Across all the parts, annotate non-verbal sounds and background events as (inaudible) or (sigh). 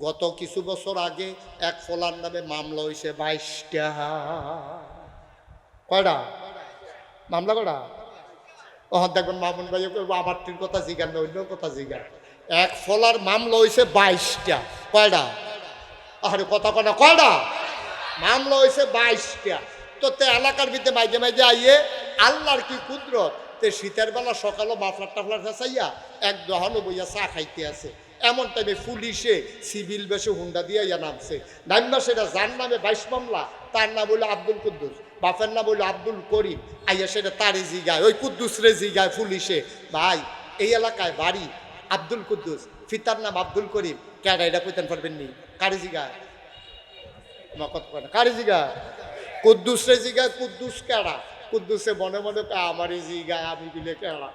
গত কিছু বছর আগে এক ফলার নামে মামলা হয়েছে বাইশটা। কয়টা? মামলা কয়টা? ও, দেখবেন মামুন ভাই আবারটির কথা জিগান না অন্য কথা জিগান। এক ফলার মামলা হয়েছে বাইশটা। কয়টা? আরে, কথা কয়টা কয়টা? মামলা হয়েছে বাইশটা। তো তে এলাকার ভিতরে মাঝে মাঝে আইয়ে আল্লাহর কি কুদরত? তে শীতের বেলা সকালে মাফলার টাফলার ফেসাইয়া এক দহনও বইয়া চা খাইতে আছে। এমন টাইমে পুলিশে সিভিল বেশে হুন্ডা দিয়ে ইয়া নামছে। নাইমা সেটা যার নামে বাইশ মামলা, তার নাম হলো আব্দুল কুদ্দুস। বাপের নাম হলো আব্দুল করিম। আইয়া সেটা তারে জিগায়, ওই কুদ্দুস রে জিগায় পুলিশে। ভাই, এই এলাকায় বাড়ি আব্দুল কুদ্দুস ফিতার নাম আব্দুল করিম। ক্যাডা এটা কইতেন পারবেন নি? কারে জিগায়? কয় না। কারে জিগায়? কুদ্দুস রে জিগায়, কুদ্দুস কেডা? কুদ্দুসে মনে মনে আমারই জিগায়, আমি বিলে কেডা?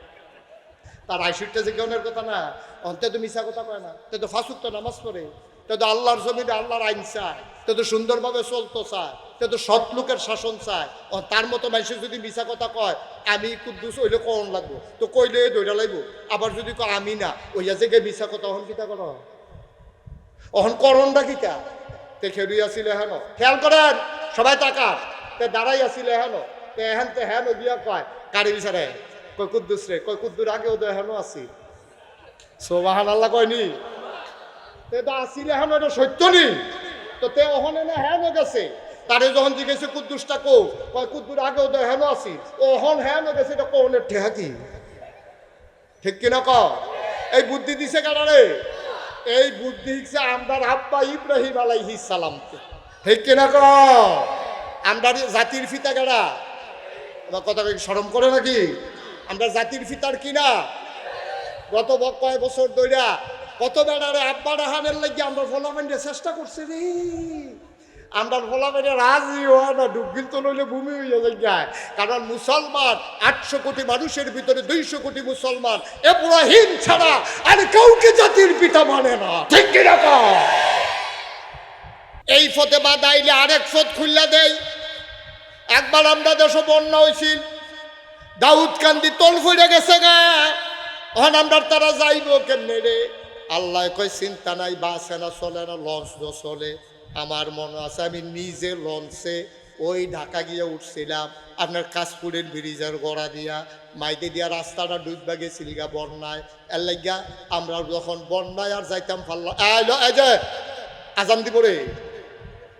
তার আইসিটটা যে কেউনের কথা না, অন্তে তো মিশা কথা কয় না। তে তো ফাঁসুক তো নামাজ পড়ে। তে তো আল্লাহর জমিনে আল্লাহর আইন চায়। তে তো সুন্দরভাবে চলতো চায়। তে তো সৎ লোকের শাসন চায়। তার মতো মানুষের যদি মিশা কথা কয়, আমি কুদ্দুস হইলে কন লাগবো? তো কইলে দৈরা লাগবো আবার যদি কয়, আমি না, ওইয়া যে গে মিশা কথা অহন কিতা করো? অহন করণটা কিতা? তে খেলুই আসিলে হেন। খেয়াল করেন, সবাই তাকান। তে দাঁড়াই আসিলে হেন। তে হেন তে হেন গিয়া কয়। কারি বিচারে? কই কুদ্দুস রে? কই কুদ্দুর আগেও তো হেন আছি। সোবাহান আল্লাহ কয়নি? তে তো আসিলে হেন এটা সত্য নি? তো তে অহনে না হেন গেছে। তারে যখন জিজ্ঞেসে কুদ্দুসটা কো কয় কুদ্দুর আগেও তো হেন আছি। ওহন হেন গেছে, এটা কোনের ঠেহা কি? ঠিক কিনা ক এই বুদ্ধি দিছে কারারে এই বুদ্ধি দিছে আমদার আব্বা ইব্রাহিম আলাইহিস সালাম ঠিক কিনা ক আমদার জাতির ফিতা এবার কথা সরম করে নাকি? আমরা জাতির ফিতার কিনা? গত কয় বছর ধইরা কত বেড়ারে আব্বা রাহানের লাগি আমরা ফলামেন্টে চেষ্টা করছি রে। আমরা ফলামেন্টে রাজি হয় না, ডুবগিল তো নইলে ভূমি হইয়া যায় কারণ মুসলমান আটশো কোটি মানুষের ভিতরে দুইশো কোটি মুসলমান। এব্রাহিম ছাড়া আর কাউকে জাতির পিতা মানে না। ঠিক কিনা? এই ফতে বাদ আইলে আরেক ফত খুললা দেয় একবার আমরা দেশ বন্যা হয়েছিল দাউদ কান্দি তল ফুড়ে গেছে গা। অহন আমরা তারা যাইব কেমনে রে? আল্লাহ কই চিন্তা নাই বাসে না চলে না লঞ্চ ন চলে। আমার মনে আছে আমি নিজে লঞ্চে ওই ঢাকা গিয়ে উঠছিলাম আপনার কাশপুরের ব্রিজের গড়া দিয়া। মাইতে দিয়া রাস্তাটা ডুববা গেছিল গা বন্যায়। এর লাগিয়া আমরা যখন বন্যায় আর যাইতাম পারলাম আজান দিব রে।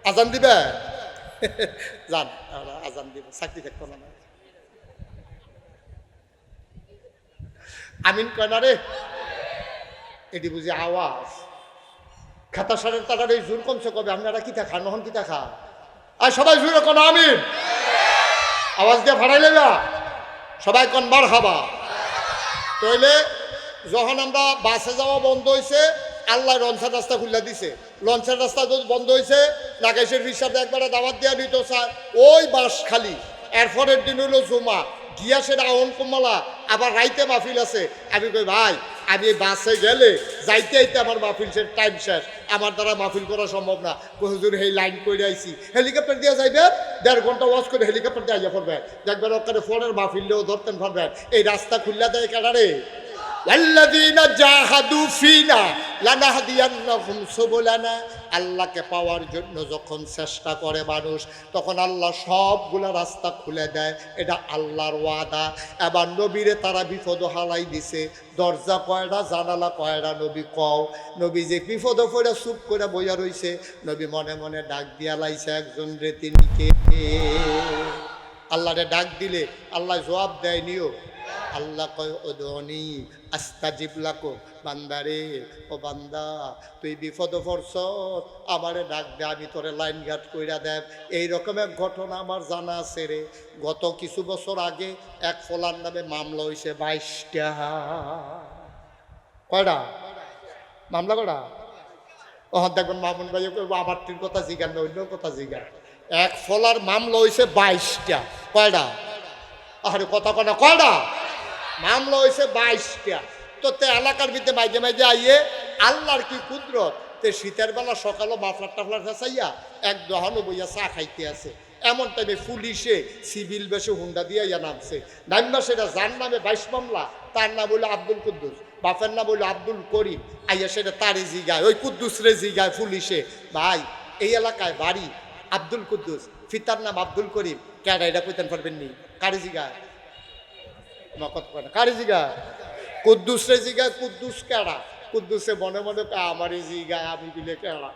আজান দিবে? (laughs) যান আজান দিব চাকরি থাকতো না। আমিন কয়, না রে। এটি বুঝি আওয়াজ। খাতা সারের তারার এই জোর কমছে কবে? আপনারা কি খা নহন কি খা আর সবাই জোরে কোন, আমিন। আওয়াজ দিয়ে ভাড়াই না সবাই কোন বার খাবা তইলে যখন আমরা বাসে যাওয়া বন্ধ হয়েছে আল্লাহ লঞ্চের রাস্তা খুলে দিছে। লঞ্চের রাস্তা বন্ধ হয়েছে নাগেশের হিসাবে একবারে দাওয়াত দেওয়া নিত স্যার। ওই বাস খালি। এরপরের দিন হলো জমা। গিয়া সে আহন কুমালা, আবার রাইতে মাহফিল আছে। আমি কই, ভাই, আমি বাসে গেলে যাইতে যাইতে আমার মাহফিল শেষ টাইম শেষ। আমার দ্বারা মাহফিল করা সম্ভব না। হুজুর, এই লাইন করে আইছি। হেলিকপ্টার দিয়ে যাইবে, দেড় ঘণ্টা ওয়াশ করে হেলিকপ্টার দিয়ে আইয়া পড়বে দেখবেন ওখানে ফোনের মাহফিললেও ধরতেন পারবেন এই রাস্তা খুললা দেয় কেনারে ফিনা আল্লাহকে পাওয়ার জন্য যখন চেষ্টা করে মানুষ, তখন আল্লাহ সবগুলা রাস্তা খুলে দেয়। এটা আল্লাহর ওয়াদা। এবার নবীরে তারা বিপদ হালাই দিছে। দরজা কয়টা জানালা কয়রা নবী কও। নবী যে বিপদ পড়ে চুপ করে বইয়া রইছে। নবী মনে মনে ডাক দিয়া লাইছে একজন রে, তিনি কে? আল্লাহরে ডাক দিলে আল্লাহ জবাব দেয়, নিও। আল্লাহ কয় ওদনি লাকো, বান্দারে, ও বান্দা, তুই বিপদ পড়ছ, আমারে ডাক দে, আমি তোরে লাইন ঘাট কইরা দেব। এই রকমের ঘটনা আমার জানা আছে রে। গত কিছু বছর আগে এক ফলার নামে মামলা হয়েছে বাইশটা। কয়টা? মামলা কয়টা? ও দেখুন মামুন ভাই আবারটির কথা জিগান না অন্য কথা জিগান। এক ফলার মামলা হয়েছে বাইশটা। কয়টা? আরে, কথা কনা কয়টা? মামলা হয়েছে বাইশটা। তো তে এলাকার ভিতরে মাঝে মাঝে আইয়ে আল্লাহর কি কুদরত? তে শীতের বেলা সকালে মাফলার টাফলার ফেসাইয়া এক দহনও বইয়া চা খাইতে আছে। এমন টাইমে পুলিশে, সিভিল বেশে হুন্ডা দিয়ে ইয়া নামছে। নামবা সেটা যার নামে বাইশ মামলা, তার নাম হলো আব্দুল কুদ্দুস। বাপের নাম হইল আব্দুল করিম। আইয়া সেটা তারে জিগায়, ওই কুদ্দুস রে জিগায় পুলিশে। ভাই, এই এলাকায় বাড়ি আব্দুল কুদ্দুস ফিতার নাম আব্দুল করিম। কেডা এটা কইতেন পারবেন নি? কারে জিগায়? কথা কয় না? কারে জিগায় কুদ্দুস রে জিগায় কুদ্দুস কেডা? কুদ্দুসে মনে মনে আমারই জিগায় আমি বিলে কেডা।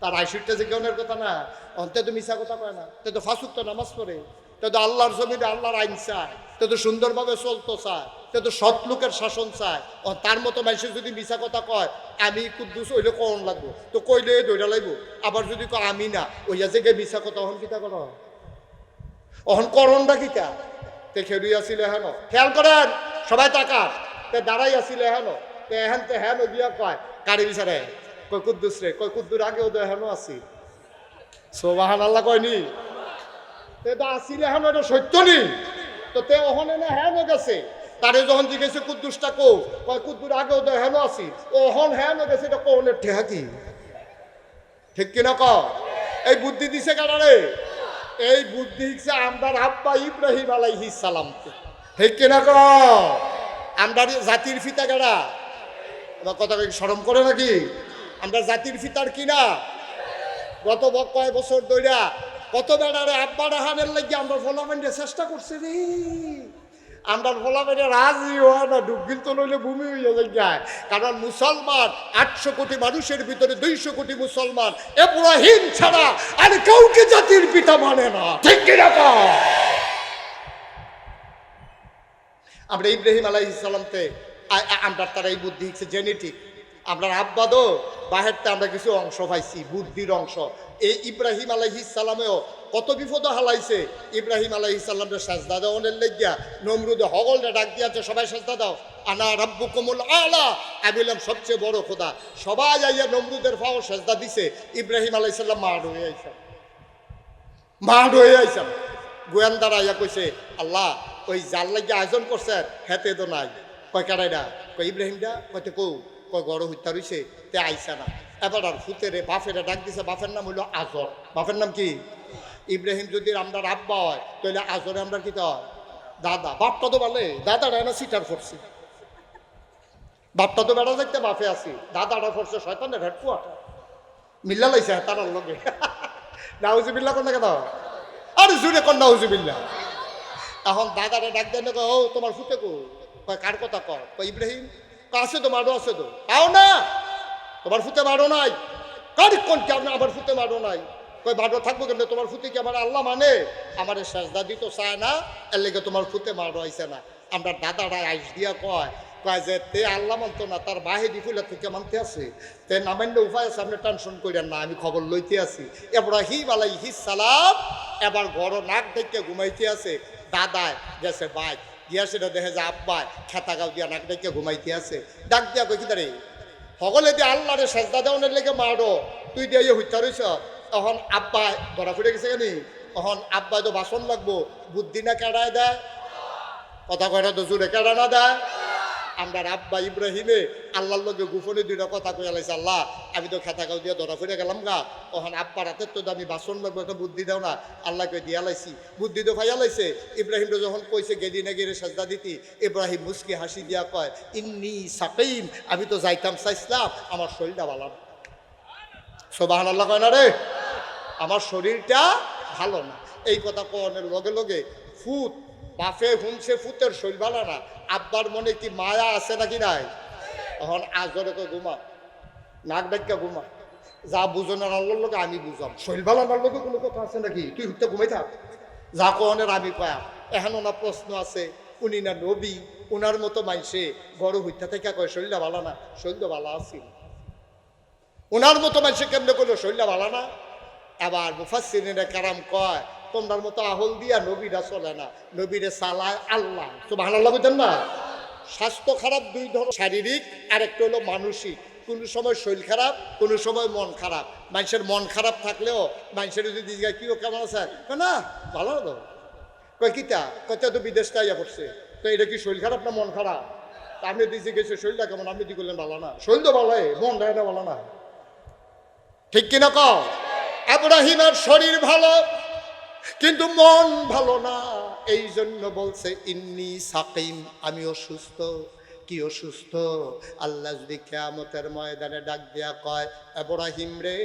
তার আইসিটটা যে কেউনের কথা না? অন্তে তো মিশা কথা কয় না? তে তো ফাঁসুক তো নামাজ পড়ে। তে তো আল্লাহর জমিনে আল্লাহর আইন চায়। তে তো সুন্দরভাবে চলতো চায়। তে তো সৎ লোকের শাসন চায়। তার মতো মানুষের যদি মিশা কথা কয়, আমি কুদ্দুস ওইলে কন লাগবো? তো কইলে দৌড়া লাগবো আবার যদি কয়, আমি না। ওইয়া যে মিশা কথা অহন কিতা করো? অহন করণটা কিতা? তে আসিলে হেন। খেয়াল করেন, সবাই তাকান তে দাঁড়াই আসিলে হেন। তে হেন তে হেন গিয়া কয়, কারি বিচারে? কয় কুদ্দুস রে, কয় কুদ্দুর আগে ওদের হেন আসি সোবাহান আল্লাহ কয়নি তে তো আসিলে হেন, এটা সত্য নি? তো তে অহনে না হেন গেছে। তারে যখন জিজ্ঞেসে কুদ্দুসটা কো, কয় কুদ্দুর আগে ওদের হেন আসি ওহন হেন গেছে, এটা কোনের ঠেহা কি ঠিক কিনা ক এই বুদ্ধি দিছে কারারে এই বুদ্ধি হচ্ছে আমদার আব্বা ইব্রাহিম আলাইহিস সালাম ঠিক কিনা ক আমদার জাতির ফিতা গাড়া কথা শরম করে নাকি? আমরা জাতির ফিতার কিনা গত কয় বছর দৈরা কত বেড়ারে আব্বা রাহানের লাগি আমরা ফলামেন্টে চেষ্টা করছি রে। আমরা ফলামেন্টে রাজি হয় না ডুবগিল তো নইলে ভূমি হইয়া যায় কারণ মুসলমান আটশো কোটি মানুষের ভিতরে দুইশো কোটি মুসলমান এব্রাহিম ছাড়া আর কাউকে জাতির পিতা মানে না। ঠিক কিনা আমরা ইব্রাহিম আলাই ইসলামতে আমরা তারা এই বুদ্ধি হচ্ছে জেনেটিক। আমরা আব্বাদও, বাহেরতে আমরা কিছু অংশ পাইছি, বুদ্ধির অংশ। এই ইব্রাহিম আলাইহি সালামেও কত বিপদ হালাইছে। ইব্রাহিম আলাইহি সাল্লামের সাজদা দেওয়ানের লেগিয়া নমরুদে হগলটা ডাক দিয়াছে, সবাই সাজদা দাও। আনা রাব্বু কমল আলা। আমি বললাম সবচেয়ে বড় খোদা। সবাই আইয়া নমরুদের ফাও সাজদা দিছে। ইব্রাহিম আলাইহিস সাল্লাম মার হয়ে আইসা। মার হয়ে আইসাম গোয়েন্দারা ইয়া কইছে, আল্লাহ, ওই জাল লাগিয়ে আয়োজন করছে হেতে তো নাই। কয় কারাইডা কয়, ইব্রাহিম দা কয়তে কৌ কয়, গড় হত্যা রইছে, তে আইসা না। এবার আর ফুতেরে বাফেরে ডাক দিছে বাফের নাম হইল আজর। বাপের নাম কি? ইব্রাহিম যদি আমরা আব্বা হয় তাহলে আজরে আমরা কি হয়? দাদা। বাপটা তো বলে দাদাটা না সিটার করছি বাপটা তো বেড়া দেখতে বাপে আছি। দাদাটা করছে শয়তানের হেডকুয়াটা মিল্লা লাইছে তারার লগে। (laughs) নাউজুবিল্লা কোন কেন আরে জুড়ে কোন নাউজুবিল্লা এখন দাদারে ডাক দেন ও তোমার ফুটে কো কয় কার কথা কর কয় ইব্রাহিম কয়, আছে তো মারো আছে তো। আও না তোমার ফুতে মারো নাই। কার কোন কি আপনি আবার ফুতে মারো নাই। কয় মারো থাকব কেন তোমার ফুতে কি আমার আল্লাহ মানে? আমার সাজদা দিত, চায় না, এর লেগে তোমার ফুতে মারো আইছে না। আমরা দাদারা আইস দিয়া কয় কয় যে, তে আল্লাহ মানতো না, তার বাহিদি ফুলে থেকে মানতে আছে। তে নামান্য উপায় আছে, আপনি টেনশন করেন না, আমি খবর লইতে আছি। এব্রাহিম আলাইহিস সালাম এবার বড় নাক দেখে ঘুমাইতে আছে। দাদায় গেছে বাইক গিয়া সেটা দেখে যে আব্বায় খেতা গাও দিয়া নাক দেখে ঘুমাইতে আছে। ডাক দিয়া কই কি দাঁড়ে সকলে দিয়ে আল্লাহরে সেজদা দেওয়ানের লেগে মারো। তুই দিয়ে ইয়ে হত্যা রইছ? তখন আব্বায় ধরা ফুটে গেছে কেনি? তখন আব্বায় তো বাসন লাগবো, বুদ্ধি না কেড়ায় দেয়? কথা কয়টা তো জুড়ে কেড়া না দেয়? আমরা আব্বা ইব্রাহিমে আল্লাহর লগে গোপনে দুইটা কথা কই আলাইছে আল্লাহ, আমি তো খেতা গাও দিয়ে ধরা ফিরে গেলাম গা। তখন আব্বার হাতের তো আমি বাসন লাগবো, একটা বুদ্ধি দাও না। আল্লাহ আল্লাহকে দিয়া লাইছি। বুদ্ধি তো ভাইয়া লাইছে। ইব্রাহিম যখন কইছে গেদি না গেলে সাজদা দিতি? ইব্রাহিম মুসকি হাসি দিয়া কয়, ইন্নি সাকিম, আমি তো যাইতাম, চাইছিলাম, আমার শরীরটা ভালো সোবাহান আল্লাহ কয় না রে? আমার শরীরটা ভালো না। এই কথা কনের লগে লগে ফুত, বাফে, হুমছে, ফুতের শরীর ভালো না। আব্বার মনে কি মায়া আছে নাকি নাই? তখন আজরে কই ঘুমা। নাক ডাক্কা ঘুমা। যা বুঝনের আল্লাহর লোকে আমি বুঝাম। শরীর ভালো আমার লোকে কোনো কথা আছে নাকি? তুই হুতে ঘুমাই থাক। যা কনের আমি কয়া এখন ওনার প্রশ্ন আছে, উনি না নবী, উনার মতো মাইসে বড় হইতা থেকে কয়, শরীরটা ভালো না? শরীরটা ভালো আছিল ওনার মতো মানুষে কেমনে করল? শরীরটা ভালো না? আবার মুফাসিনের কারাম কয়, তোমরার মতো আহল দিয়া নবীরা চলে না। নবীরে চালায় আল্লাহ। তো ভালো লাগতেন না? স্বাস্থ্য খারাপ দুই ধরনের, শারীরিক আর একটা হলো মানসিক। কোনো সময় শরীর খারাপ, কোনো সময় মন খারাপ। মানুষের মন খারাপ থাকলেও মানুষের যদি জিজ্ঞাসা কিও কেমন আছে না, ভালো তো। কয়, কিতা? কয়টা তো বিদেশ তাইয়া পড়ছে। তো এটা কি শরীর খারাপ না মন খারাপ? আপনি দিয়েছে গেছে শরীরটা কেমন? আপনি দি করলেন ভালো না। শরীর তো ভালো মন না ভালো না। ঠিক কিনা কও? আব্রাহিমের শরীর ভালো, কিন্তু মন ভালো না। এই জন্য বলছে, ইন্নি সাকিম, আমি অসুস্থ। কি অসুস্থ? আল্লাহ যদি কেয়ামতের ময়দানে ডাক দিয়া কয় এব্রাহিম রে,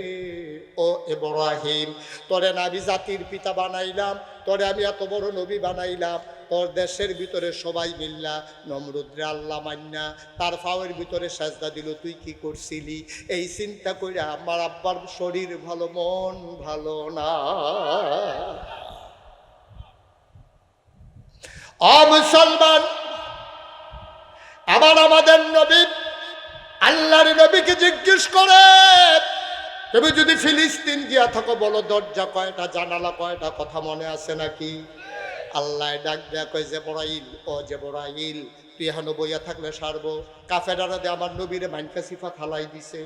ও এব্রাহিম তোরে নাবি জাতির পিতা বানাইলাম, তোরে আমি এত বড় নবী বানাইলাম তোর দেশের ভিতরে সবাই মিল্লা, নমরুদ্রে আল্লাহ মান্না, তার ফাওয়ের ভিতরে সাজদা দিল, তুই কি করছিলি? এই চিন্তা করে আমার আব্বার শরীর ভালো, মন ভালো না। মুসলমান, আবার আমাদের নবী আল্লাহর নবীকে জিজ্ঞেস করে, তুমি যদি ফিলিস্তিন গিয়া থাকো, বলো দরজা কয়টা, জানালা কয়টা, কথা মনে আছে নাকি? আল্লাহ ডাক দেয়া কয় যে বড়াইল ও যে বড়াইল তুই এখনও বইয়া থাকলে সারবো। কাফেরারা দে আমার নবীরে মাইনকা সিফা থালাই দিছে।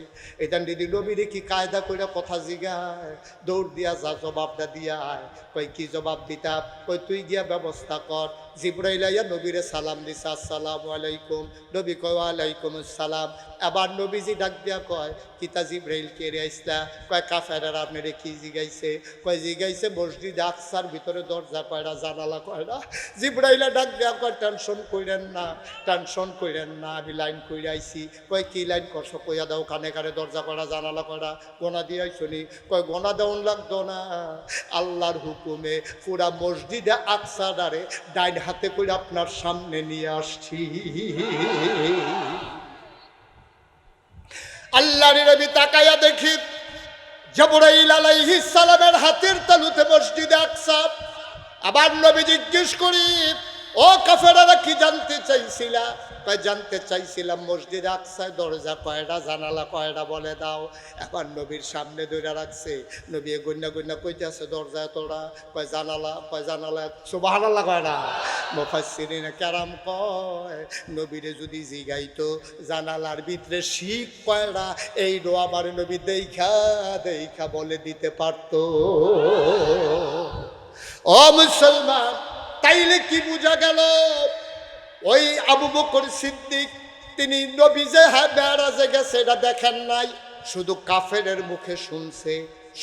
এদান দিদি, নবীরে কি কায়দা করে কথা জিগায়? দৌড় দিয়া যা জবাবটা দিয়া আয় কই, কি জবাব দিতাম কই, তুই গিয়া ব্যবস্থা কর। জিব্রাইলাইয়া নবীরে সালাম দিছে, আসসালামু আলাইকুম। নবী কয় ওয়ালাইকুম আসসালাম এবার নবীজি ডাক দিয়া কয়, কিতা জিব্রাইল কেড়ে আইসলা? কয়, কাফেরারা আপনারে কি জিগাইছে? কয়, জিগাইছে মসজিদ আকসার ভিতরে দরজা কয়টা জানালা কয়টা জিব্রাইলা ডাক দিয়া কয়, টেনশন কইরেন না। টেনশন কইরেন না, আমি লাইন কইরে আইছি কয়, কি লাইন করছ? কইয়া দাও, কানে কানে দরজা করা, জানালা করা, গোনা দিয়ে আইসনি কয়, গোনা দেওয়ান লাগতো না। আল্লাহর হুকুমে পুরা মসজিদে আকসাদারে ডাইন হাতে করে আপনার সামনে নিয়ে আসছি। আল্লাহর নবী তাকাইয়া দেখি, জবরাইল আলাইহিস সালামের হাতের তালুতে মসজিদে আকসা। আবার নবী জিজ্ঞেস করি ও কাফেরারা কি জানতে চাইছিলা? কয়, জানতে চাইছিলাম মসজিদ আকসায়, দরজা কয়টা, জানালা কয়টা বলে দাও। এবার নবীর সামনে দইরা রাখছে। নবী গন্যা গন্যা কইতেছে, দরজা তোরা? কয়, জানালা। কয়, জানালা সুবহানাল্লাহ কয় না। মুফাসসিরিনে কেরাম কয়, নবীরে যদি জিগাইতো, জানালার ভিতরে শিখ কয়টা, এই দোয়া আমার নবী দেখা দেখা বলে দিতে পারতো। ও মুসলমান তাইলে কি বোঝা গেল? ওই আবু বকর সিদ্দিক, তিনি নবী যে হ্যাঁ বেড়াজে গেছে, এটা দেখেন নাই, শুধু কাফেরের মুখে শুনছে।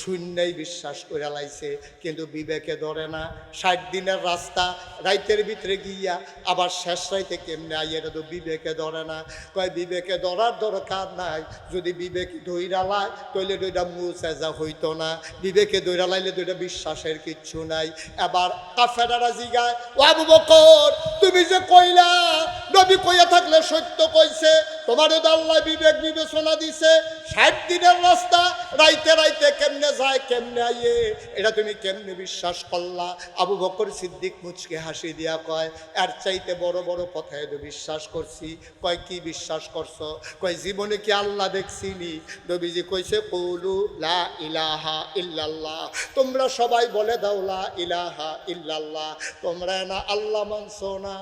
শূন্যই বিশ্বাস করে লাইছে, কিন্তু বিবেকে ধরে না। ষাট দিনের রাস্তা, রাইতের ভিতরে গিয়া আবার শেষ রাইতে কেমনে আই এটা তো বিবেকে ধরে না। কয়, বিবেকে ধরার দরকার নাই। যদি বিবেক ধৈরা লাই তৈলে দুইটা মুসেজা হইতো না। বিবেকে ধৈরা লাইলে দুইটা বিশ্বাসের কিচ্ছু নাই। এবার কাফেরারা জিগায়, ও আবু বকর, তুমি যে কইলা, নবী কইয়া থাকলে সত্য কইছে তোমারও তো আল্লাহ বিবেক বিবেচনা দিছে, ষাট দিনের রাস্তা, রাইতে রাইতে কেমনে যায়, কেমনে আইয়ে? এটা তুমি কেমনে বিশ্বাস করলা? আবু বকর সিদ্দিক মুচকে হাসি দিয়া কয় আর চাইতে বড় বড় কথায় তো বিশ্বাস করছি। কয়, কি বিশ্বাস করছ? কয়, জীবনে কি আল্লাহ দেখছিনি নবীজি কইছে, কৌলু লা ইলাহা ইল্লাল্লাহ। তোমরা সবাই বলে দাও, লা ইলাহা ইল্লাল্লাহ। তোমরা না আল্লাহ মানছো না।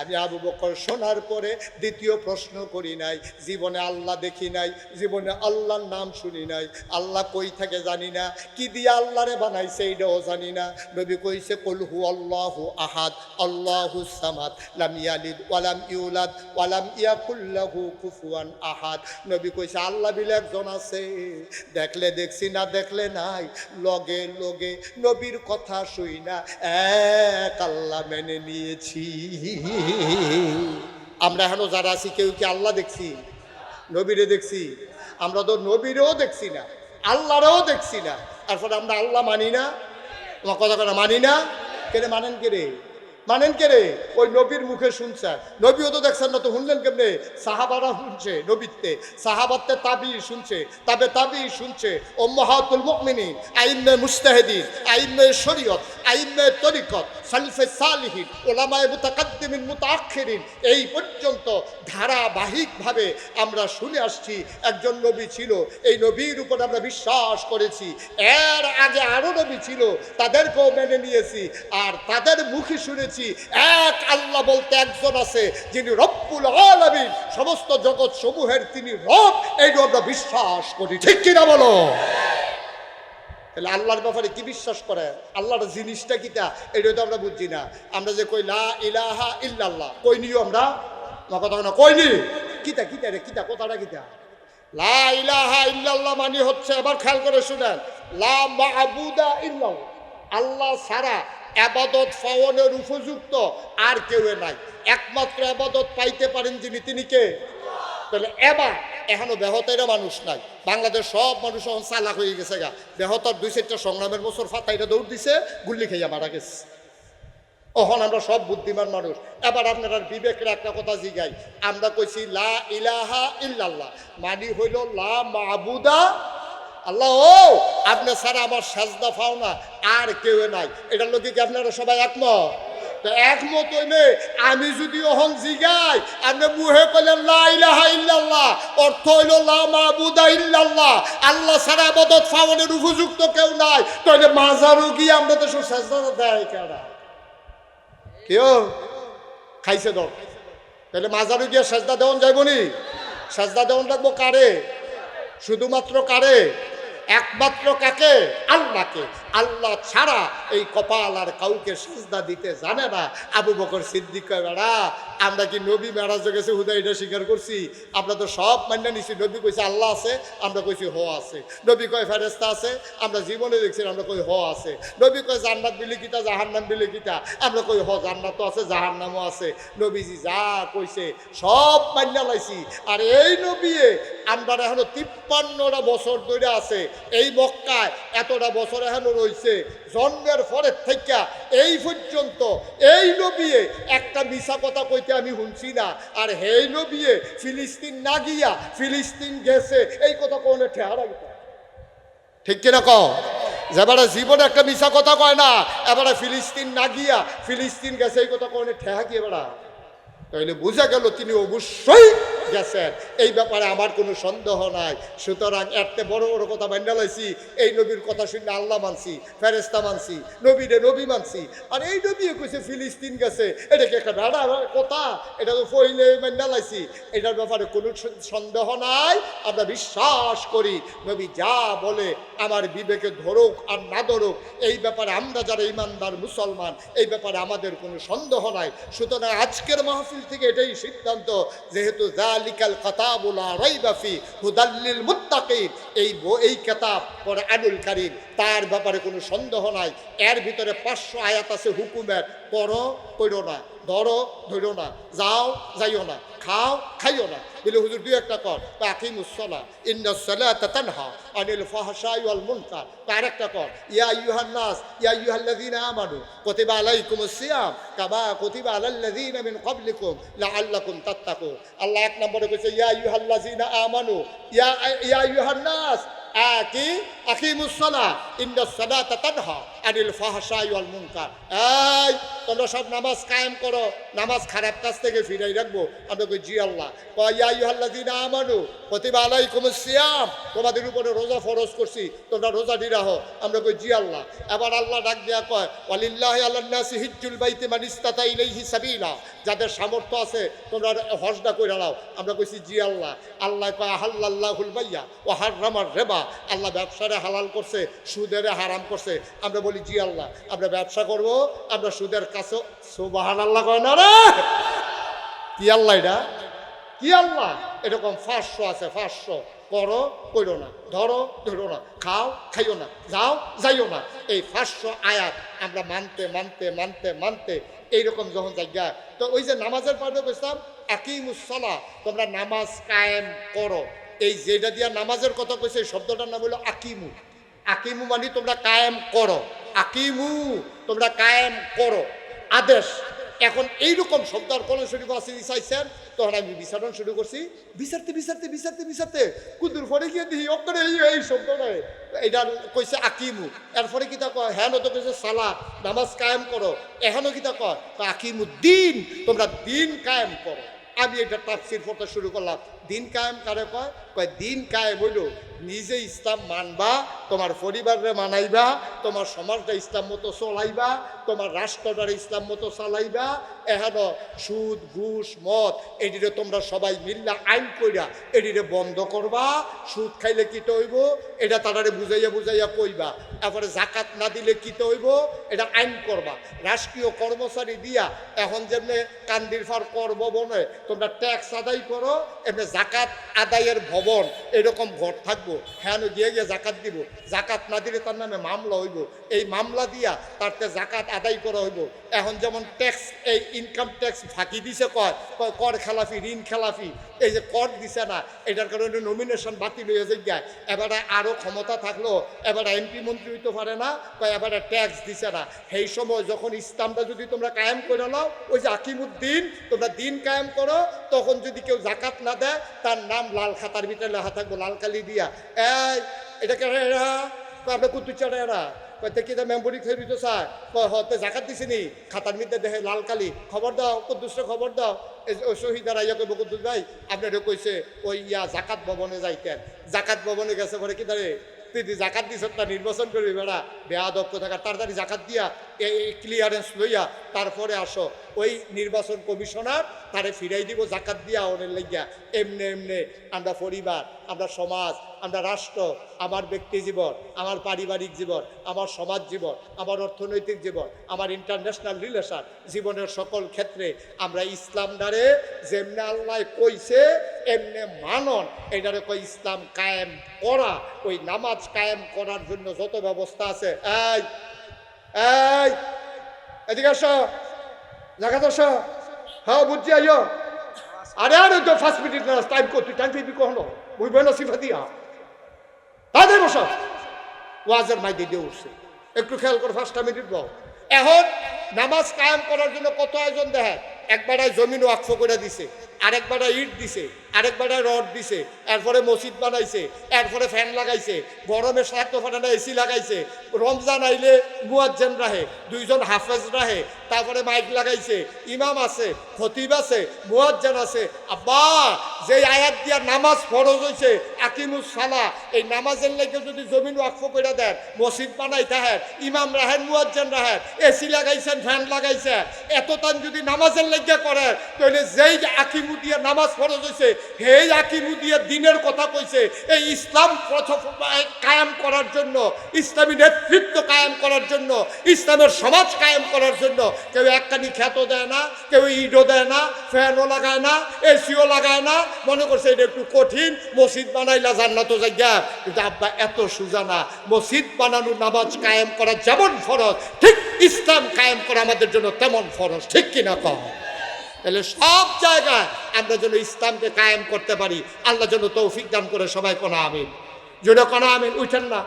আমি আবু বকর শোনার পরে দ্বিতীয় প্রশ্ন করি নাই, জীবনে আল্লাহ দেখি নাই, জীবনে আল্লাহর নাম শুনি নাই, আল্লাহ কই থাকে জানি না, কি দিয়ে আল্লাহরে বানাইছে এইটাও জানি না। নবী কইছে কলহু আল্লাহু আহাদ, আল্লাহু সামাদ, লাম ইয়ালিদ ওয়ালাম ইউলাদ ওয়ালাম ইয়াকুল্লাহু কুফুয়ান আহাদ। নবী কইছে, আল্লাহ বিলে একজন আছে, দেখলে দেখছি না দেখলে নাই, লগে লগে নবীর কথা শুই না, এক আল্লাহ মেনে নিয়েছি। আমরা এখনও যারা আছি, কেউ কি আল্লাহ দেখছি? নবীরে দেখছি? আমরা তো নবীরেও দেখছি না, আল্লাহরেও দেখছি না। তারপরে আমরা আল্লাহ মানি না? তোমার কথা কথা মানি না? কেন মানেন কেড়ে মানেন কে রে? ওই নবীর মুখে শুনছেন নবীও তো দেখছেন না তো শুনলেন কেমনে? সাহাবারা শুনছে নবীতে। সাহাবাতে তাবি শুনছে, তাবে তাবি শুনছে। ও মহাতুল মুকমিনী আইমে মুস্তাহেদিন আইমে শরীয়ত আইমে তরিকত, সালফে সালিহিন ওলামায় মুতাকাদ্দিমিন মুতাআখিরিন। এই পর্যন্ত ধারাবাহিকভাবে আমরা শুনে আসছি, একজন নবী ছিল, এই নবীর উপর আমরা বিশ্বাস করেছি। এর আগে আরও নবী ছিল, তাদেরকেও মেনে নিয়েছি। আর তাদের মুখে শুনেছি এক আল্লাহ বলতে একজন আছে যিনি রব্বুল আলামিন, সমস্ত জগৎ সমূহের তিনি রব এইটা আমরা বিশ্বাস করি। ঠিক কিনা বলো? তাহলে আল্লাহর ব্যাপারে কি বিশ্বাস করে আল্লাহর জিনিসটা কিটা এটা তো আমরা বুঝছি না। আমরা যে কই লা ইলাহা ইল্লাল্লাহ, কই নিও আমার? কথা না, কই নি? কিতা কিতা রে কিতা কথাটা কিতা লা ইলাহা ইল্লাল্লাহ মানে হচ্ছে, এবার খেয়াল করে শুনেন, লা মাহবুদা ইল্লাল্লাহ। আল্লাহ ছাড়া আবাদত ফাওনের উপযুক্ত আর কেউ নাই। একমাত্র আবাদত পাইতে পারেন যিনি, তিনি কে? তাহলে এবার এখনও বেহতেরা মানুষ নাই। বাংলাদেশ সব মানুষ এখন চালাক হয়ে গেছে গা। বেহতর দুই চারটা সংগ্রামের বছর ফাতাইটা দৌড় দিছে, গুল্লি খাইয়া মারা গেছে। ওখন আমরা সব বুদ্ধিমান মানুষ। এবার আপনার বিবেকের একটা কথা জিগাই। আমরা কইছি, লা ইলাহা ইল্লাল্লাহ। মানি হইল, লা মাবুদা আল্লাহ ও আপনি স্যার আমার সাজদা পাও না, আর কেউ নাই। এটার লোকে কি আপনারা সবাই একমত? তো একমত হইলে আমি যদি ওহন জিগাই, আপনি মুহে কইলেন, লা ইলাহা ইল্লাল্লাহ অর্থ হইল, লা মাবুদা ইল্লাল্লাহ আল্লাহ সারা আবাদত ফাওনের উপযুক্ত কেউ নাই। তাহলে মাজারও গিয়ে আমরা তো সব সাজদা দেয় কেনা কেউ? খাইছে দর তাহলে মাজারু গিয়ে সাজদা দেওয়ান যাইব নি সাজদা দেওয়ান লাগবো কারে? শুধুমাত্র কারে? একমাত্র কাকে? আল্লাহকে। আল্লাহ ছাড়া এই কপাল আর কাউকে সাজদা দিতে জানে না। আবু বকর সিদ্দিক বেড়া, আমরা কি নবী মেরাজে গেছে? হুদা এটা স্বীকার করছি। আমরা তো সব মান্য নিছি। নবী কইছে আল্লাহ আছে, আমরা কইছি হ আছে। নবী কয় ফেরেস্তা আছে, আমরা জীবনে দেখছি, আমরা কই হ আছে। নবী কয়, জান্নাত বিলি কিতা জাহান্নাম বিলি কিতা আমরা কই হ, জান্নাতও আছে, জাহান্নামও আছে। নবীজি যা কইছে, সব মান্য লাইছি। আর এই নবীয়ে আমরা এখনও তিপ্পান্নটা বছর ধরে আছে। এই মক্কায় এতটা বছর এখনও রয়েছে। জন্মের পরের থেকে এই পর্যন্ত এই নবিয়ে একটা মিশা কথা কইতে আমি শুনছি না। আর হেই নবিয়ে ফিলিস্তিন না গিয়া ফিলিস্তিন গেছে, এই কথা কোনে ঠেহারা ঠিক কিনা কও? যেবারে জীবনে একটা মিশা কথা কয় না, এবারে ফিলিস্তিন না গিয়া ফিলিস্তিন গেছে, এই কথা কোনে ঠেহা কি এবারা? তাইলে বোঝা গেল তিনি অবশ্যই গেছেন। এই ব্যাপারে আমার কোনো সন্দেহ নাই। সুতরাং একটা বড় বড় কথা মান্য লাইছি, এই নবীর কথা শুনে আল্লাহ মানছি ফেরেস্তা মানছি, নবীরে নবী মানছি। আর এই নবী কইছে, ফিলিস্তিন গেছে। এটা কি একটা বেড়া কথা? এটা তো পहिले মান্য লাইছি। এটার ব্যাপারে কোনো সন্দেহ নাই। আমরা বিশ্বাস করি, নবী যা বলে আমার বিবেকে ধরুক আর না ধরুক, এই ব্যাপারে আমরা যারা ইমানদার মুসলমান, এই ব্যাপারে আমাদের কোনো সন্দেহ নাই। সুতরাং আজকের মাহফিল থেকে এটাই সিদ্ধান্ত, যেহেতু জালিকাল কাতাবুলা রাইবাফি হুদাল্লিল মুত্তাকিন, এই এই কেতাব পরে আনুল কারিম, তার ব্যাপারে কোনো সন্দেহ নাই। এর ভিতরে পাঁচশো আয়াত আছে হুকুমের পড়ো পড়ো না। ধরো ধরো না। যাও, যাইও না। খাও, খাইও না। বলে হুজুর দুই একটা কর। তাকিম মুসলা ইন্না সালাতা তানহা আনিল ফাহশাই ওয়াল মুনকার। তার একটা কর। ইয়া আইয়ুহান নাস, ইয়া আইয়ুহাল্লাযীনা আমানু, কুতিবা আলাইকুমুস সিয়াম, কামা কুতিবা আলাল্লাযীনা মিন ক্বাবলিকুম লাআল্লাকুম তাত্তাকুন। আল্লাহ এক নম্বরে কইছে, ইয়া আইয়ুহাল্লাযীনা আমানু, ইয়া ইয়া আইয়ুহান নাস আকি আকিমুসসালা ইন্না সালাতা তানহা। আনিল ওয়াল মুনকার। এই, তোমরা সব নামাজ কায়েম করো, নামাজ খারাপ কাজ থেকে ফিরাই রাখব। আমরা কই, জি আল্লাহ। কয়া ইউহাল্লাযিনা আমানু আলাইকুমুস সিয়াম। তোমাদের উপরে রোজা ফরজ করছি, তোমরা রোজা দিরাহো আমরা কই, জি আল্লাহ। এবার আল্লাহ ডাক দিয়া কয় নাসি হিজ্জুল বাইতি মান সাবিলা। যাদের সামর্থ্য আছে, তোমরা হজটা কইরা নাও। আমরা কইছি, জি আল্লাহ। আল্লাহ কয়, আহাল্লাল্লাহুল বাইয়া ও হাররামার রেবা। আল্লাহ ব্যবসারে হালাল করছে, সুদেরে হারাম করছে। আমরা বলি জি আল্লাহ, আমরা ব্যবসা করব, আমরা সুদের কাছে সুবাহান আল্লাহ কয় না রে? কি আল্লাহ এটা? কি আল্লাহ? এরকম পাঁচশো আছে পাঁচশো করো করো না। ধরো ধরো না। খাও, খাইও না। যাও, যাইও না। এই পাঁচশো আয়াত আমরা মানতে মানতে মানতে মানতে এইরকম যখন জায়গা, তো ওই যে নামাজের পাঠে বলছিলাম একই মুসলা তোমরা নামাজ কায়েম করো। এই যেটা দিয়া নামাজের কথা কইছে, এই শব্দটার নাম হলো আকিমু। আকিমু মানে তোমরা কায়েম করো। আকিমু, তোমরা কায়েম করো। আদেশ, এখন এইরকম শব্দ আর কোন শুরু আছে চাইছেন তখন আমি বিচারণ শুরু করছি। বিচারতে বিচারতে বিচারতে বিচারতে, কুদুর পরে গিয়ে দিই অক্ষরে এই এই শব্দ নয় এটা কইছে আকিমু। এরপরে কিতা কয়? হ্যাঁ তো কইছে সালা নামাজ কায়েম করো। এখনও কিতা কয়? আকিমু দিন তোমরা দিন কায়েম করো। আমি এটা তাফসির পড়তে শুরু করলাম। দিন কায়েম কারে কয়? কয়, দিন কায়েম হইল, নিজে ইসলাম মানবা, তোমার পরিবারে মানাইবা, তোমার সমাজটা ইসলাম মতো চলাইবা, তোমার রাষ্ট্রটার ইসলাম মতো চালাইবা, এহেন সুদ, ঘুষ, মদ, এটিরে তোমরা সবাই মিল্লা আইন কইরা এটিরে বন্ধ করবা, সুদ খাইলে কি হইব এটা তারারে বুঝাইয়া বুঝাইয়া কইবা। এরপরে জাকাত না দিলে কি হইব এটা আইন করবা। রাষ্ট্রীয় কর্মচারী দিয়া এখন যেমনি কান্দির ফার করব বনে তোমরা ট্যাক্স আদায় করো, এমনি জাকাত আদায়ের ভবন, এরকম ঘর থাকব। হ্যাঁ দিয়ে গিয়ে জাকাত দিব। জাকাত না দিলে তার নামে মামলা হইব। এই মামলা দিয়া তারতে জাকাত আদায় করা হইব। এখন যেমন ট্যাক্স, এই ইনকাম ট্যাক্স ফাঁকি দিছে কয় কর খেলাফি, ঋণ খেলাফি, এই যে কর দিছে না, এটার কারণে নমিনেশন বাতিল হয়ে যায় এবারে আরও ক্ষমতা থাকল, এবারে এমপি মন্ত্রী হইতে পারে না, কয় এবারে ট্যাক্স দিছে না। সেই সময় যখন ইসলামটা যদি তোমরা কায়েম করে নাও, ওই যে আকিমুদ্দিন, তোমরা দিন কায়েম করো তখন যদি কেউ জাকাত না দেয়, তার নাম লাল খাতার ভিতরে লেখা থাকব, লাল কালি দিয়া। এই, এটা কেন এরা? কুতু চড়ে এরা। কয়তে কি মেম্বরি খেয়ে দিত স্যার। হতে জাকাত দিছিনি? খাতার মধ্যে দেখে লাল কালি। খবর দাও, কুদ্দুসরে খবর দাও। শহীদারা ইয়া কইব ভাই, আপনারা কইছে ওই ইয়া জাকাত ভবনে যাইতেন। জাকাত ভবনে গেছে পরে কি দাঁড়ে তুই জাকাত দিছ, তা নির্বাচন করবি বেড়া। বেয়া দক্ষ থাকা তাড়াতাড়ি জাকাত দিয়া এই ক্লিয়ারেন্স লইয়া তারপরে আসো। ওই নির্বাচন কমিশনার তারে ফিরাই দিব, জাকাত দিয়া ওনের লইয়া এমনে এমনে, আমরা পরিবার, আমরা সমাজ, আমরা রাষ্ট্র, আমার ব্যক্তি জীবন, আমার পারিবারিক জীবন, আমার সমাজ জীবন, আমার অর্থনৈতিক জীবন, আমার ইন্টারন্যাশনাল রিলেশন জীবনের সকল ক্ষেত্রে আমরা ইসলাম দ্বারে যেমনে আল্লাহ কইছে, এমনে মানন। এটারে কই ইসলাম কায়েম করা। ওই নামাজ কায়েম করার জন্য যত ব্যবস্থা আছে, এই এই, এদিকে আসো জায়গা তো আসো হ্যাঁ বুঝছি আইও আরে আরে, তো ফার্স্ট মিনিট না টাইম করতে টাইম পেবি কখনো? বুঝবে না সিফা দিয়া তাদের বসো। ওয়াজের মাই দিয়ে উঠছে। একটু খেয়াল করে ফার্স্টটা মিনিট বল। এখন নামাজ কায়েম করার জন্য কত আয়োজন দেখে একবারে জমিন ওয়াকফ করে দিছে। আরেকবারে ইট দিছে আরেকবারে রড দিছে, এরপরে মসজিদ বানাইছে, এরপরে ফ্যান লাগাইছে, গরমে সাহায্য ফাটা না এসি লাগাইছে, রমজান আইলে মুয়াজ্জেন রাহে, দুইজন হাফেজ রাহে, তারপরে মাইক লাগাইছে, ইমাম আছে, খতিব আছে, মুয়াজ্জেন আছে, আব্বা যে আয়াত দিয়া নামাজ ফরজ হইছে, আকিমুস সালা, এই নামাজের লেগে যদি জমিন ওয়াকফ করে দেন, মসজিদ বানাই তাহের ইমাম রাহেন মুয়াজ্জেন রাহেন এসি লাগাইছেন, ফ্যান লাগাইছে এত টান যদি নামাজের লেগে করে তাহলে যেই আকিমু দিয়ে নামাজ ফরজ হইছে। হেই আকিমু দিয়ে দিনের কথা কইছে, এই ইসলাম কায়েম করার জন্য, ইসলামী নেতৃত্ব কায়েম করার জন্য, ইসলামের সমাজ কায়েম করার জন্য কেউ একখানি খ্যাত দেয় না, কেউ ইটও দেয় না, ফ্যানও লাগায় না, এসিও লাগায় না, মনে করছে এটা একটু কঠিন, মসজিদ বানাইলা জান্নাত জায়গা। কিন্তু আব্বা, এত সুজা না মসজিদ বানানো নামাজ কায়েম করা যেমন ফরজ, ঠিক ইসলাম কায়েম করা আমাদের জন্য তেমন ফরজ, ঠিক কিনা কম তাহলে সব জায়গায় আমরা যেন ইসলামকে কায়েম করতে পারি। আল্লাহ যেন তৌফিক দান করে সবাই কোনো আমিন। যেন কোনো আমিন, উঠেন না।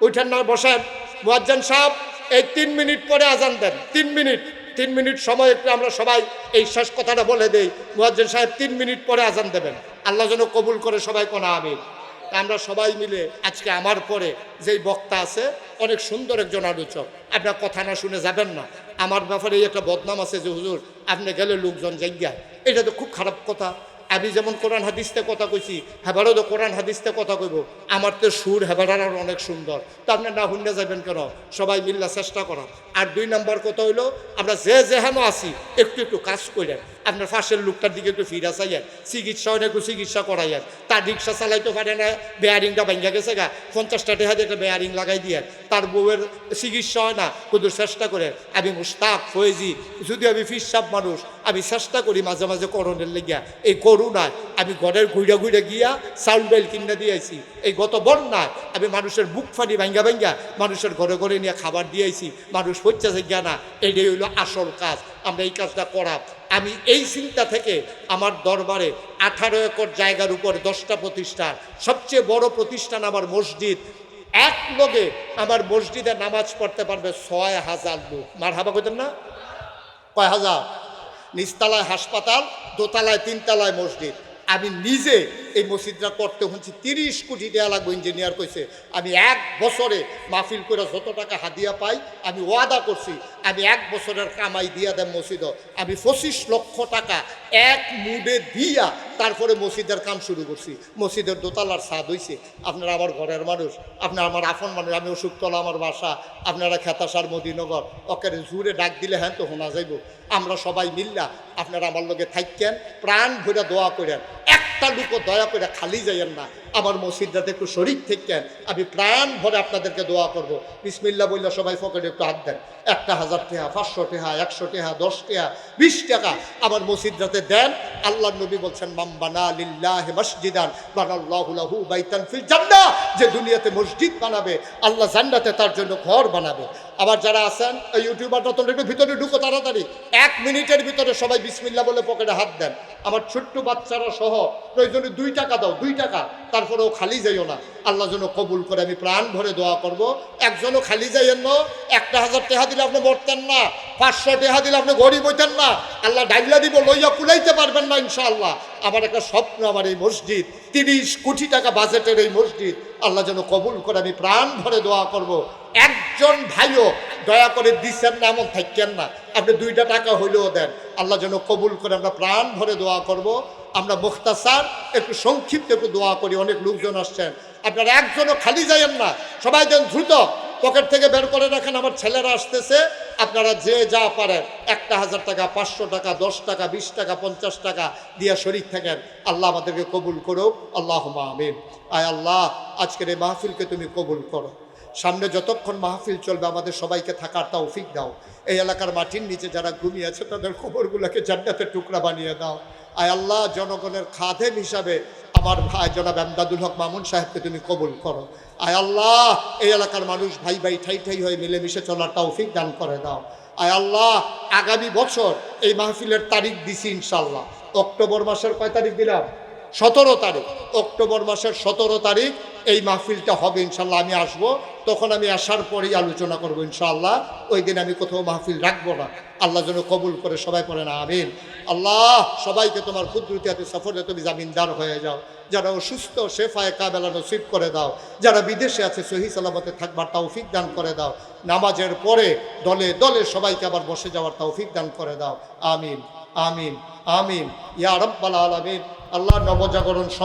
উঠেন না, বসেন। মুয়াজ্জান সাহেব, এই তিন মিনিট পরে আজান দেন। তিন মিনিট তিন মিনিট সময় একটু আমরা সবাই এই শেষ কথাটা বলে দেই। মুয়াজ্জান সাহেব, তিন মিনিট পরে আজান দেবেন। আল্লাহ যেন কবুল করে সবাই কোনো আমিন। আমরা সবাই মিলে আজকে আমার পরে যেই বক্তা আছে, অনেক সুন্দর একজন আলোচক। আপনার কথা না শুনে যাবেন না। আমার ব্যাপারে একটা বদনাম আছে যে, হুজুর, আপনি গেলে লোকজন জায়গা। এটা তো খুব খারাপ কথা। আমি যেমন কোরআন হাদিসতে কথা কইছি, হেবারও তো কোরআন হাদিসতে কথা কইব। আমার তো সুর হেবারার অনেক সুন্দর। তো আপনি না হুন্ডে যাবেন কেন? সবাই মিল্লা চেষ্টা করা আর দুই নম্বর কথা হইল, আমরা যে যেহেন আছি, একটু একটু কাজ করেন আপনার পাশের লোকটার দিকে একটু ফিরা চাইয়েন। চিকিৎসা হয় না একটু চিকিৎসা করাইয়েন। তার রিক্সা চালাইতে পারে না বেয়ারিংটা ভাঙ্গা গেছে গা। পঞ্চাশটা টাকা দিয়ে একটা বেয়ারিং লাগাই দিয়ে তার বউয়ের চিকিৎসা হয় না, কিন্তু চেষ্টা করে আমি মুস্তাক, ফয়েজি, যদি আমি ফিসাব মানুষ, আমি চেষ্টা করি মাঝে মাঝে করণের লেগিয়া। এই করুণায় আমি ঘরের ঘুরে ঘুরে গিয়া চাউল ডাইল কিনে দিয়েছি এই গত বন্যায় আমি মানুষের বুক ফানি ভাঙ্গা ভাঙ্গা মানুষের ঘরে ঘরে নিয়ে খাবার দিয়েছি মানুষ হচ্ছে যে জ্ঞানা এটাই হইল আসল কাজ। আমরা এই কাজটা করা আমি এই চিন্তা থেকে আমার দরবারে আঠারো একর জায়গার উপর দশটা প্রতিষ্ঠান সবচেয়ে বড় প্রতিষ্ঠান আমার মসজিদ। এক লোকে আমার মসজিদে নামাজ পড়তে পারবে ছয় হাজার লোক। মার হাবা কইতেন না? কয় হাজার? নিচতলায় হাসপাতাল, দোতলায় তিনতলায় মসজিদ। আমি নিজে এই মসজিদটা করতে হচ্ছে তিরিশ কোটি টাকা লাগবে ইঞ্জিনিয়ার কইছে। আমি এক বছরে মাহফিল করে যত টাকা হাদিয়া পাই, আমি ওয়াদা করছি, আমি এক বছরের কামাই দিয়া দেব মসজিদ। আমি পঁচিশ লক্ষ টাকা এক মুডে দিয়া তারপরে মসজিদের কাম শুরু করছি। মসজিদের দোতলার স্বাদ হইছে, আপনারা আমার ঘরের মানুষ, আপনারা আমার আপন মানুষ, আমি অসুখতলা আমার বাসা, আপনারা খেতাসার মদিনগর ওকে জুড়ে ডাক দিলে হ্যাঁ তো শোনা যাইব। আমরা সবাই মিল্লা, আপনারা আমার লগে থাকেন প্রাণ ভরে দোয়া করেন একটা লুকো দয়া করে খালি যাইয়েন না, আমার মসজিদটাতে একটু শরিক থেকেন আমি প্রাণ ভরে আপনাদেরকে দোয়া করব। বিসমিল্লা বললে সবাই ফকেটে একটু হাত দেন। একটা হাজার টেহা, পাঁচশো টেহা, একশো টেহা, দশ টাকা বিশ টাকা আমার মসজিদটাতে দেন। আল্লাহ নবী বলছেন মাম্বানা লিল্লাহ মসজিদান বানাল্লাহু লাহু বাইতান ফিল জান্নাহ। যে দুনিয়াতে মসজিদ বানাবে, আল্লাহ জান্নাতে তার জন্য ঘর বানাবে। আবার যারা আছেন, এই ইউটিউবারটা তোমরা একটু ভিতরে ঢুকো তাড়াতাড়ি। এক মিনিটের ভিতরে সবাই বিসমিল্লা বলে পকেটে হাত দেন। আমার ছোট্ট বাচ্চারা সহ প্রয়োজনে দুই টাকা দাও, দুই টাকা। তারপরেও খালি যাইও না। আল্লাহ যেন কবুল করে, আমি প্রাণ ভরে দোয়া করব। একজনও খালি যাইয়েন না। একটা হাজার টেহা দিলে আপনি মরতেন না। পাঁচশো টেহা দিলে আপনি গরিব হইতেন না। আল্লাহ ডাইলা দিব, লইয়া কুলাইতে পারবেন না ইনশাআল্লাহ। আমার একটা স্বপ্ন আমার এই মসজিদ, তিরিশ কোটি টাকা বাজেটের এই মসজিদ, আল্লাহ যেন কবুল করে আমি প্রাণ ভরে দোয়া করব। একজন ভাইও দয়া করে দিচ্ছেন না, এমন থাকেন না। আপনি দুইটা টাকা হইলেও দেন। আল্লাহ যেন কবুল করে আমরা প্রাণ ভরে দোয়া করব। আমরা মুখতাসার, একটু সংক্ষিপ্ত একটু দোয়া করি, অনেক লোকজন আসছেন। আপনারা একজনও খালি যাইয়েন না। সবাই দেন দ্রুত। পকেট থেকে বের করে রাখেন, আমার ছেলেরা আসতেছে, আপনারা যে যা পারেন, একটা হাজার টাকা, পাঁচশো টাকা, দশ টাকা, বিশ টাকা, পঞ্চাশ টাকা দিয়া শরিক থাকেন। আল্লাহ আমাদেরকে কবুল করুক আল্লাহ আমিন। আয় আল্লাহ, আজকের এই মাহফিলকে তুমি কবুল করো। সামনে যতক্ষণ মাহফিল চলবে, আমাদের সবাইকে থাকার তৌফিক দাও। এই এলাকার মাটির নিচে যারা ঘুমিয়ে আছে, তাদের খবরগুলোকে জান্নাতের টুকরা বানিয়ে দাও। আয় আল্লাহ, জনগণের খাদেম হিসাবে আমার ভাই জনাব এমদাদুল হক মামুন সাহেবকে তুমি কবুল করো। আয় আল্লাহ, এই এলাকার মানুষ ভাই ভাই ঠাই ঠাই হয়ে মিলেমিশে চলার তৌফিক দান করে দাও। আয় আল্লাহ, আগামী বছর এই মাহফিলের তারিখ দিছি ইনশাল্লাহ অক্টোবর মাসের কয় তারিখ দিলাম? সতেরো তারিখ। অক্টোবর মাসের সতেরো তারিখ এই মাহফিলটা হবে ইনশাল্লাহ আমি আসব, তখন আমি আসার পরেই আলোচনা করব ইনশাল্লাহ ওই দিন আমি কোথাও মাহফিল রাখব না। আল্লাহ যেন কবুল করে, সবাই পড়ে না আমিন। আল্লাহ, সবাইকে তোমার ক্ষুদ্রতিয়াতে সফরে তুমি জামিনদার হয়ে যাও। যারা অসুস্থ, শেফায় কাবেলা নসিব করে দাও। যারা বিদেশে আছে, সহি সালামতে থাকবার তৌফিক দান করে দাও। নামাজের পরে দলে দলে সবাইকে আবার বসে যাওয়ার তৌফিক দান করে দাও। আমিন আমিন আমিন। ইয়া রব্বাল আলামিন, আল্লাহ নবজাগরণ